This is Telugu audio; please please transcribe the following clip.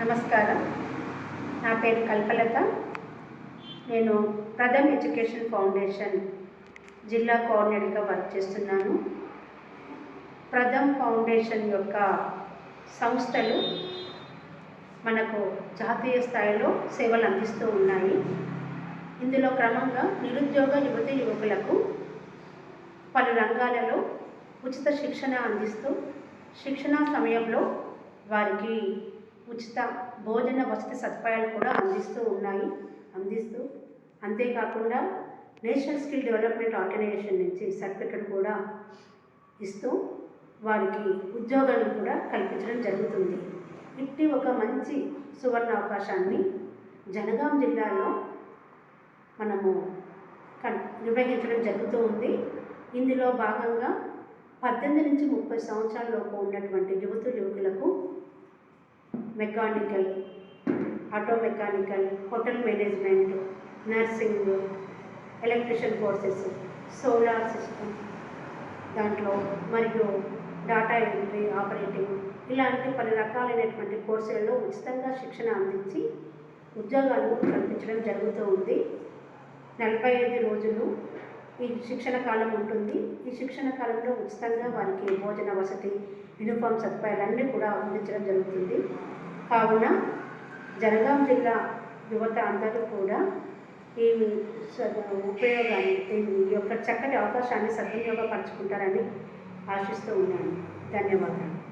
నమస్కారం. నా పేరు కల్పలత. నేను ప్రథమ్ ఎడ్యుకేషన్ ఫౌండేషన్ జిల్లా కోఆర్డినేటర్గా వర్క్ చేస్తున్నాను. ప్రథమ్ ఫౌండేషన్ యొక్క సంస్థలు మనకు జాతీయ స్థాయిలో సేవలు అందిస్తూ ఉన్నాయి. ఇందులో క్రమంగా నిరుద్యోగ యువతి యువకులకు పలు రంగాలలో ఉచిత శిక్షణ అందిస్తూ శిక్షణ సమయంలో వారికి ఉచిత భోజన వసతి సదుపాయాలు కూడా అందిస్తూ ఉన్నాయి. అందిస్తూ అంతేకాకుండా నేషనల్ స్కిల్ డెవలప్మెంట్ ఆర్గనైజేషన్ నుంచి సర్టిఫికెట్ కూడా ఇస్తూ వారికి ఉద్యోగాలను కూడా కల్పించడం జరుగుతుంది. ఇట్టి ఒక మంచి సువర్ణ అవకాశాన్ని జనగాం జిల్లాలో మనము నిర్వహించడం జరుగుతూ ఉంది. ఇందులో భాగంగా పద్దెనిమిది నుంచి ముప్పై సంవత్సరాల లోపు ఉన్నటువంటి యువత mechanical auto mechanical hotel management nursing electrician courses solar system దాంట్లో మరియు డాటా ఎంట్రీ ఆపరేటింగ్ ఇలాంటి పలు రకాలైనటువంటి కోర్సులలో ఉచితంగా శిక్షణ అందించి ఉద్యోగాలు కల్పించడం జరుగుతూ ఉంది. నలభై ఐదు రోజులు ఈ శిక్షణ కాలం ఉంటుంది. ఈ శిక్షణ కాలంలో ఉచితంగా వారికి భోజన వసతి యూనిఫామ్ సదుపాయాలన్నీ కూడా అందించడం జరుగుతుంది. కావున జనగాం జిల్లా యువత అందరూ కూడా ఈ స- ఉపయోగాన్ని ఈ యొక్క చక్కటి అవకాశాన్ని సద్వినియోగపరచుకుంటారని ఆశిస్తూ ఉన్నాను. ధన్యవాదాలు.